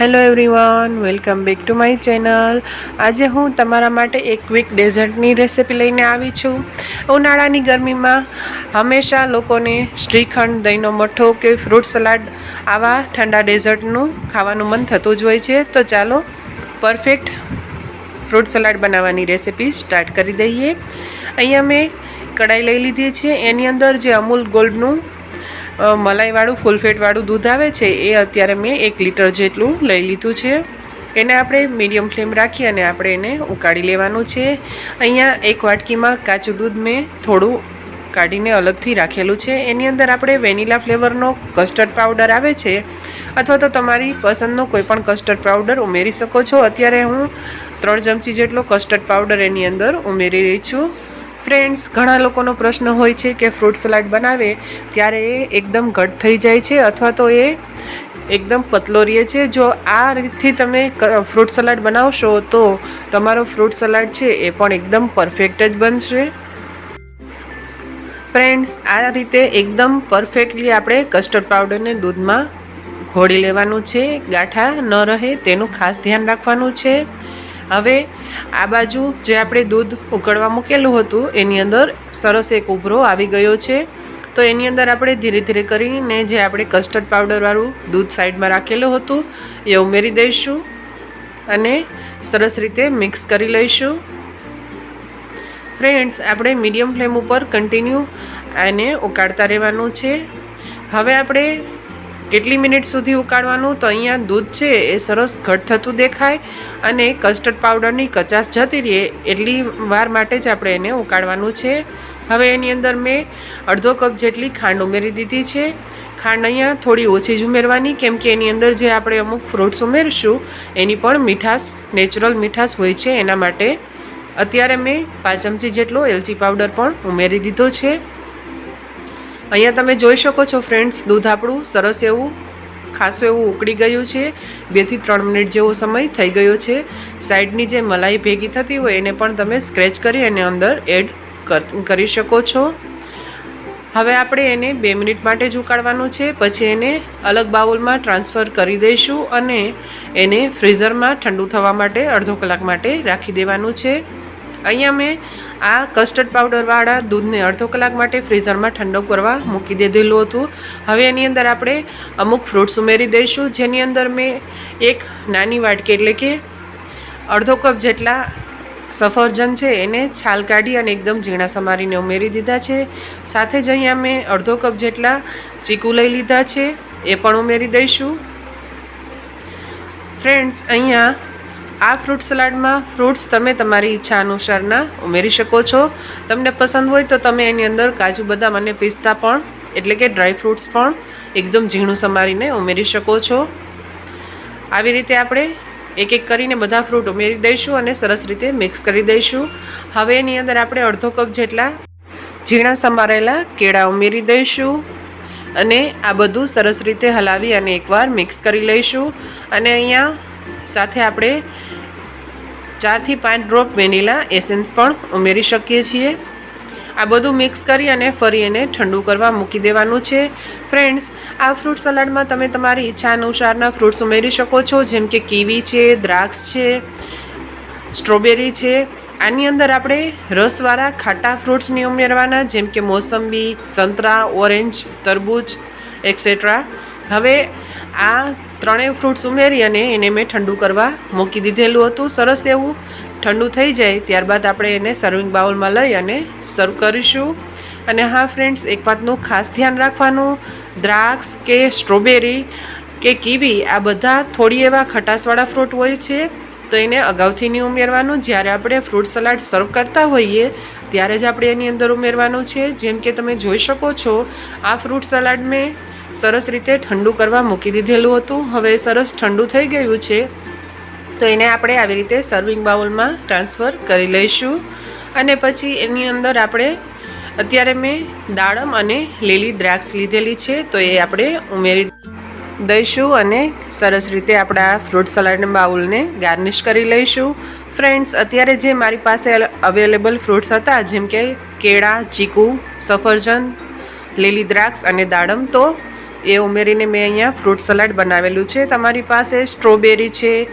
Hello everyone welcome back to my channel આજે હું તમારા માટે એક ક્વિક ડેઝર્ટની રેસિપી લઈને આવી છું. ઉનાળાની ગરમીમાં હંમેશા લોકોને શ્રીખંડ, દહીંનો મઠો કે ફ્રૂટ સલાડ આવા ઠંડા ડેઝર્ટનું ખાવાનું મન થતું જ હોય છે. તો ચાલો પરફેક્ટ ફ્રૂટ સલાડ બનાવવાની રેસિપી સ્ટાર્ટ કરી દઈએ. અહીંયા મેં કઢાઈ લઈ લીધી છે. એની અંદર જે અમૂલ ગોલ્ડનું મલાઈવાળું, ફૂલફેટવાળું દૂધ આવે છે, એ અત્યારે મેં એક લીટર જેટલું લઈ લીધું છે. એને આપણે મીડિયમ ફ્લેમ રાખી અને આપણે એને ઉકાળી લેવાનું છે. અહીંયા એક વાટકીમાં કાચું દૂધ મેં થોડું કાઢીને અલગથી રાખેલું છે. એની અંદર આપણે વેનીલા ફ્લેવરનો કસ્ટર્ડ પાવડર આવે છે, અથવા તો તમારી પસંદનો કોઈપણ કસ્ટર્ડ પાવડર ઉમેરી શકો છો. અત્યારે હું ત્રણ ચમચી જેટલો કસ્ટર્ડ પાવડર એની અંદર ઉમેરી રહી છું. ફ્રેન્ડ્સ ઘણા લોકોનો પ્રશ્ન હોય છે કે ફ્રૂટ સલાડ બનાવે ત્યારે એ એકદમ ઘટ થઈ જાય છે અથવા તો એ એકદમ પતલો રહે છે. જો આ રીતથી તમે ફ્રૂટ સલાડ બનાવશો તો તમારો ફ્રૂટ સલાડ છે એ પણ એકદમ પરફેક્ટ જ બનશે. ફ્રેન્ડ્સ આ રીતે એકદમ પરફેક્ટલી આપણે કસ્ટર્ડ પાવડરને દૂધમાં ઘોળી લેવાનું છે. ગાંઠા ન રહે તેનું ખાસ ધ્યાન રાખવાનું છે. હવે આ બાજુ જે આપણે દૂધ ઉકળવા મૂકેલું હતું, એની અંદર સરસ એક ઉભરો આવી ગયો છે. તો એની અંદર આપણે ધીરે ધીરે કરીને જે આપણે કસ્ટર્ડ પાવડરવાળું દૂધ સાઈડમાં રાખેલું હતું, એ ઉમેરી દઈશું અને સરસ રીતે મિક્સ કરી લઈશું. ફ્રેન્ડ્સ આપણે મીડિયમ ફ્લેમ ઉપર કન્ટિન્યુ આને ઉકાળતા રહેવાનું છે. હવે આપણે કેટલી મિનિટ સુધી ઉકાળવાનું? તો અહીંયા દૂધ છે, એ સરસ ઘટ થતું દેખાય અને કસ્ટર્ડ પાવડરની કચાશ જતી રહે એટલી વાર માટે જ આપણે એને ઉકાળવાનું છે. હવે એની અંદર મેં અડધો કપ જેટલી ખાંડ ઉમેરી દીધી છે. ખાંડ અહીંયા થોડી ઓછી જ ઉમેરવાની, કેમ કે એની અંદર જે આપણે અમુક ફ્રૂટ્સ ઉમેરશું, એની પણ મીઠાશ નેચરલ મીઠાશ હોય છે એના માટે. અત્યારે મેં પાંચ ચમચી જેટલો એલચી પાવડર પણ ઉમેરી દીધો છે. અહીંયા તમે જોઈ શકો છો ફ્રેન્ડ્સ, દૂધ આપણું સરસ એવું, ખાસું એવું ઉકળી ગયું છે. બેથી ત્રણ મિનિટ જેવો સમય થઈ ગયો છે. સાઈડની જે મલાઈ ભેગી થતી હોય એને પણ તમે સ્ક્રેચ કરી એને અંદર એડ કરી શકો છો. હવે આપણે એને બે મિનિટ માટે જ ઉકાળવાનું છે. પછી એને અલગ બાઉલમાં ટ્રાન્સફર કરી દઈશું અને એને ફ્રીઝરમાં ઠંડુ થવા માટે અડધો કલાક માટે રાખી દેવાનું છે. અહીંયા મેં આ કસ્ટર્ડ પાવડરવાળા દૂધને અડધો કલાક માટે ફ્રીઝરમાં ઠંડો કરવા મૂકી દીધેલું હતું. હવે એની અંદર આપણે અમુક ફ્રૂટ્સ ઉમેરી દઈશું, જેની અંદર મેં એક નાની વાટકી એટલે કે અડધો કપ જેટલા સફરજન છે એને છાલ કાઢી અને એકદમ ઝીણા સમારીને ઉમેરી દીધા છે. સાથે જ અહીંયા મેં અડધો કપ જેટલા ચીકુ લઈ લીધા છે, એ પણ ઉમેરી દઈશું. ફ્રેન્ડ્સ અહીંયા આ ફ્રૂટ સલાડમાં ફ્રૂટ્સ તમે તમારી ઈચ્છા અનુસારના ઉમેરી શકો છો. તમને પસંદ હોય તો તમે એની અંદર કાજુ બદામ અને પિસ્તા પણ, એટલે કે ડ્રાય ફ્રૂટ્સ પણ એકદમ ઝીણું સમારીને ઉમેરી શકો છો. આવી રીતે આપણે એક એક કરીને બધા ફ્રૂટ ઉમેરી દઈશું અને સરસ રીતે મિક્સ કરી દઈશું. હવે એની અંદર આપણે અડધો કપ જેટલા ઝીણા સમારેલા કેળા ઉમેરી દઈશું અને આ બધું સરસ રીતે હલાવી અને એકવાર મિક્સ કરી લઈશું. અને અહીંયા સાથે આપણે ચારથી પાંચ ડ્રોપ વેનીલા એસેન્સ પણ ઉમેરી શકીએ છીએ. આ બધું મિક્સ કરી અને ફરી એને ઠંડુ કરવા મૂકી દેવાનું છે. ફ્રેન્ડ્સ, આ ફ્રૂટ સલાડમાં તમે તમારી ઈચ્છા અનુસારના ફ્રૂટ્સ ઉમેરી શકો છો, જેમ કે કીવી છે, દ્રાક્ષ છે, સ્ટ્રોબેરી છે. આની અંદર આપણે રસવાળા ખાટા ફ્રૂટ્સની ઉમેરવાના, જેમ કે મોસંબી, સંતરા, ઓરેન્જ, તરબૂચ એક્સેટ્રા હવે આ ત્રણેય ફ્રૂટ્સ ઉમેરી અને એને મેં ઠંડુ કરવા મૂકી દીધેલું હતું. સરસ એવું ઠંડુ થઈ જાય ત્યારબાદ આપણે એને સર્વિંગ બાઉલમાં લઈ અને સર્વ કરીશું. અને હા ફ્રેન્ડ્સ એક વાતનું ખાસ ધ્યાન રાખવાનું, દ્રાક્ષ કે સ્ટ્રોબેરી કે કીવી આ બધા થોડી એવા ખટાશવાળા ફ્રૂટ હોય છે, તો એને અગાઉથી નહીં ઉમેરવાનું. જ્યારે આપણે ફ્રૂટ સલાડ સર્વ કરતા હોઈએ, ત્યારે જ આપણે એની અંદર ઉમેરવાનું છે. જેમ કે તમે જોઈ શકો છો, આ ફ્રૂટ સલાડ મેં સરસ રીતે ઠંડુ કરવા મૂકી દીધેલું હતું. હવે સરસ ઠંડુ થઈ ગયું છે, તો એને આપણે આવી રીતે સર્વિંગ બાઉલમાં ટ્રાન્સફર કરી લઈશું. અને પછી એની અંદર આપણે અત્યારે મેં દાડમ અને લીલી દ્રાક્ષ લીધેલી છે, તો એ આપણે ઉમેરી દઈશું અને સરસ રીતે આપણા ફ્રૂટ સલાડના બાઉલને ગાર્નિશ કરી લઈશું. ફ્રેન્ડ્સ અત્યારે જે મારી પાસે અવેલેબલ ફ્રૂટ્સ હતા, જેમ કે કેળા, ચીકુ, સફરજન, લીલી દ્રાક્ષ અને દાડમ, તો એ ઉમેરીને મેં અહીંયા ફ્રૂટ સલાડ બનાવેલું છે. તમારી પાસે સ્ટ્રોબેરી છે,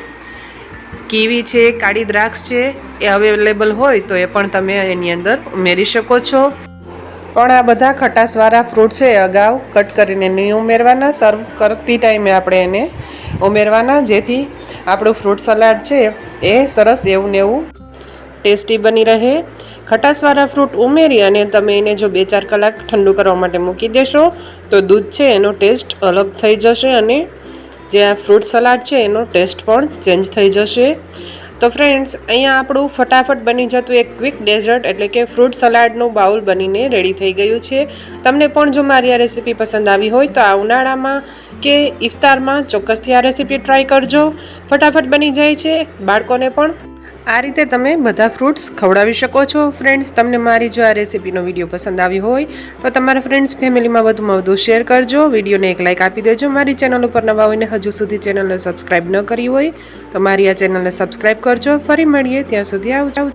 કીવી છે, કાળી દ્રાક્ષ છે, એ અવેલેબલ હોય તો એ પણ તમે એની અંદર ઉમેરી શકો છો. પણ આ બધા ખટાશવાળા ફ્રૂટ છે અગાઉ કટ કરીને નહીં ઉમેરવાના. સર્વ કરતી ટાઈમે આપણે એને ઉમેરવાના. જેથી આપણું ફ્રૂટ સલાડ છે, એ સરસ એવું ને એવું ટેસ્ટી બની રહે. ખટાશવાળા ફ્રૂટ ઉમેરી અને તમે એને જો બે ચાર કલાક ઠંડુ કરવા માટે મૂકી દેશો, તો દૂધ છે એનો ટેસ્ટ અલગ થઈ જશે અને જે આ ફ્રૂટ સલાડ છે એનો ટેસ્ટ પણ ચેન્જ થઈ જશે. તો ફ્રેન્ડ્સ, અહીંયા આપણું ફટાફટ બની જતું એક ક્વિક ડેઝર્ટ એટલે કે ફ્રૂટ સલાડનું બાઉલ બનીને રેડી થઈ ગયું છે. તમને પણ જો મારી આ રેસીપી પસંદ આવી હોય તો આ ઉનાળામાં કે ઇફતારમાં ચોક્કસથી આ રેસીપી ટ્રાય કરજો. ફટાફટ બની જાય છે. બાળકોને પણ આ રીતે તમે બધા ફ્રૂટ્સ ખવડાવી શકો છો. ફ્રેન્ડ્સ તમને મારી જો આ રેસીપીનો વીડિયો પસંદ આવ્યો હોય, તો તમારા ફ્રેન્ડ્સ ફેમિલીમાં વધુમાં વધુ શેર કરજો. વિડીયોને એક લાઇક આપી દેજો. મારી ચેનલ ઉપર નવા હોઈને હજુ સુધી ચેનલને સબસ્ક્રાઈબ ન કરી હોય, તો મારી આ ચેનલને સબસ્ક્રાઈબ કરજો. ફરી મળીએ ત્યાં સુધી આવજો.